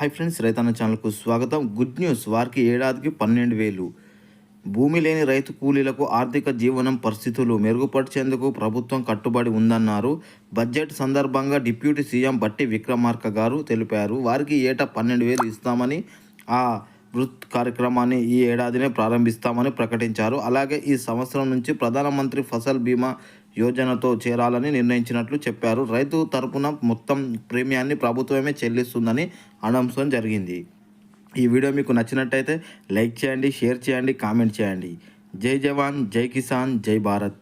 Hi friends రైతన్న ఛానల్కు స్వాగతం. గుడ్ న్యూస్ వారికి ఏడాదికి పన్నెండు వేలు. భూమి లేని రైతు కూలీలకు ఆర్థిక జీవనం పరిస్థితులు మెరుగుపరిచేందుకు ప్రభుత్వం కట్టుబడి ఉందన్నారు. బడ్జెట్ సందర్భంగా డిప్యూటీ సీఎం బట్టి విక్రమార్క గారు తెలిపారు. వారికి ఏటా పన్నెండు వేలు ఇస్తామని ఆ వృత్ కార్యక్రమాన్ని ఈ ఏడాదినే ప్రారంభిస్తామని ప్రకటించారు. అలాగే ఈ సంవత్సరం నుంచి ప్రధానమంత్రి ఫసల్ బీమా యోజనతో చేరాలని నిర్ణయించినట్లు చెప్పారు. రైతు తరపున మొత్తం ప్రీమియాన్ని ప్రభుత్వమే చెల్లిస్తుందని అనౌన్స్మెంట్ జరిగింది. ఈ వీడియో మీకు నచ్చినట్టయితే లైక్ చేయండి షేర్ చేయండి కామెంట్ చేయండి. జై జవాన్ జై కిసాన్ జై భారత్.